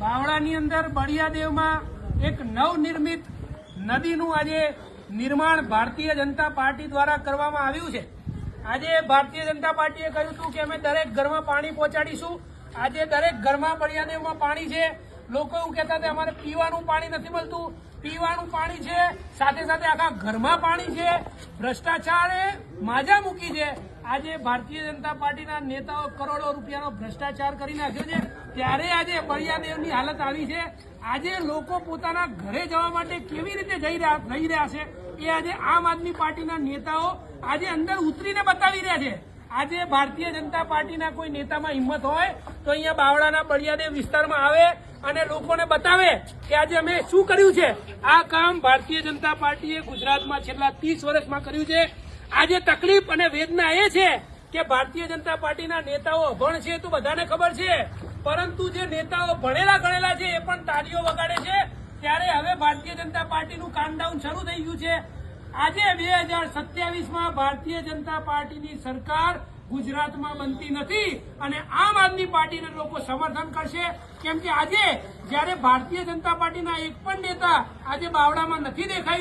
બાવળાની અંદર બળિયાદેવમાં એક નવનિર્મિત નદીનું આજે નિર્માણ ભારતીય જનતા પાર્ટી દ્વારા કરવામાં આવ્યું છે. આજે ભારતીય જનતા પાર્ટીએ કહ્યું હતું કે અમે દરેક ઘરમાં પાણી પહોંચાડીશું. આજે દરેક ઘરમાં બળિયાદેવમાં પાણી છે. લોકો એવું કહેતા હતા અમારે પીવાનું પાણી નથી મળતું. પીવાનું પાણી છે, સાથે સાથે આખા ઘરમાં પાણી છે, ભ્રષ્ટાચારે માજા મૂકી છે. આજે ભારતીય જનતા પાર્ટીના નેતાઓ કરોડો રૂપિયાનો ભ્રષ્ટાચાર કરી નાખ્યો છે. ત્યારે આજે બળિયાદેવની હાલત આવી છે. આજે લોકો પોતાના ઘરે જવા માટે કેવી રીતે જઈ રહ્યા છે? એ આજે આમ આદમી પાર્ટીના નેતાઓ આજે અંદર ઉતરીને બતાવી રહ્યા છે. આજે ભારતીય જનતા પાર્ટીના કોઈ નેતામાં હિંમત હોય તો અહીંયા બાવળાના બળિયાદેવ વિસ્તારમાં આવે. અને લોકોને બતાવે કે આજે અમે શું કર્યું છે. આ કામ ભારતીય જનતા પાર્ટીએ ગુજરાતમાં છેલ્લા ત્રીસ વર્ષમાં કર્યું છે. આજે તકલીફ અને વેદના એ છે કે ભારતીય જનતા પાર્ટીના નેતાઓ અભણ છે તો બધાને ખબર છે. પરંતુ જે નેતાઓ ભણેલા ગણેલા છે એ પણ તાળીઓ વગાડે છે. ત્યારે હવે ભારતીય જનતા પાર્ટીનું કામડાઉન શરૂ થઈ ગયું છે. આજે બે હજાર સત્યાવીસમાં ભારતીય જનતા પાર્ટીની સરકાર ગુજરાતમાં બનતી નથી અને આમ આદમી પાર્ટીને લોકો સમર્થન કરશે. કેમ કે આજે જ્યારે ભારતીય જનતા પાર્ટીના એક પણ નેતા આજે બાવડામાં નથી દેખાઈ